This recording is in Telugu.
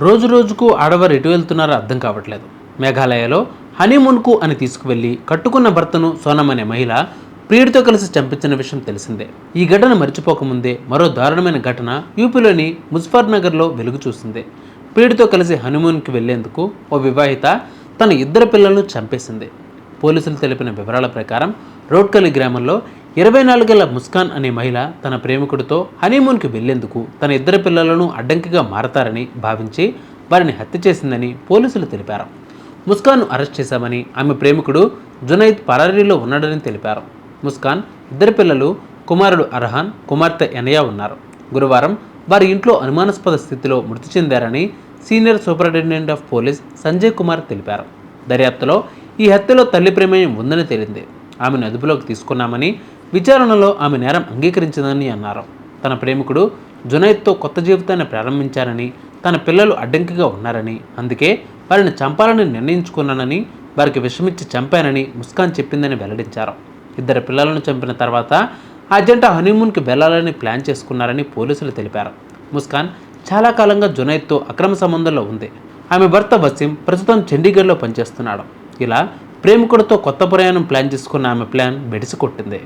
రోజు రోజుకు ఆడవారు ఎటు వెళ్తున్నారో అర్థం కావట్లేదు. మేఘాలయలో హనీమూన్కు అని తీసుకువెళ్ళి కట్టుకున్న భర్తను సోనం అనే మహిళ ప్రియుడితో కలిసి చంపించిన విషయం తెలిసిందే. ఈ ఘటన మర్చిపోకముందే మరో దారుణమైన ఘటన యూపీలోని ముజఫర్ నగర్లో వెలుగు చూసింది. ప్రియుడితో కలిసి హనుమూన్కి వెళ్ళేందుకు ఓ వివాహిత తన ఇద్దరు పిల్లలను చంపేసింది. పోలీసులు తెలిపిన వివరాల ప్రకారం రోడ్కలి గ్రామంలో ఇరవై నాలుగేళ్ళ ముస్కాన్ అనే మహిళ తన ప్రేమికుడితో హనీమూన్కి వెళ్ళేందుకు తన ఇద్దరు పిల్లలను అడ్డంకిగా మారతారని భావించి వారిని హత్య చేసిందని పోలీసులు తెలిపారు. ముస్కాన్ను అరెస్ట్ చేశామని ఆమె ప్రేమికుడు జునైద్ పరారీలో ఉన్నాడని తెలిపారు. ముస్కాన్ ఇద్దరు పిల్లలు కుమారుడు అర్హాన్ కుమార్తె ఎనయా ఉన్నారు. గురువారం వారి ఇంట్లో అనుమానాస్పద స్థితిలో మృతి చెందారని senior superintendent of police Sanjay Kumar తెలిపారు. దర్యాప్తులో ఈ హత్యలో తల్లి ప్రమేయం ఉందని తేలింది. ఆమెను అదుపులోకి తీసుకున్నామని విచారణలో ఆమె నేరం అంగీకరించిందని అన్నారు. తన ప్రేమికుడు జునైద్తో కొత్త జీవితాన్ని ప్రారంభించారని తన పిల్లలు అడ్డంకిగా ఉన్నారని అందుకే వారిని చంపాలని నిర్ణయించుకున్నానని వారికి విషమిచ్చి చంపానని ముస్కాన్ చెప్పిందని వెల్లడించారు. ఇద్దరు పిల్లలను చంపిన తర్వాత ఆ జంట హనీమూన్కి వెళ్ళాలని ప్లాన్ చేసుకున్నారని పోలీసులు తెలిపారు. ముస్కాన్ చాలా కాలంగా జునైద్తో అక్రమ సంబంధంలో ఉంది. ఆమె భర్త వసీం ప్రస్తుతం చండీగఢ్లో పనిచేస్తున్నాడు. ఇలా ప్రేమికుడితో కొత్త ప్రయాణం ప్లాన్ చేసుకున్న ఆమె ప్లాన్ బెడిసి కొట్టింది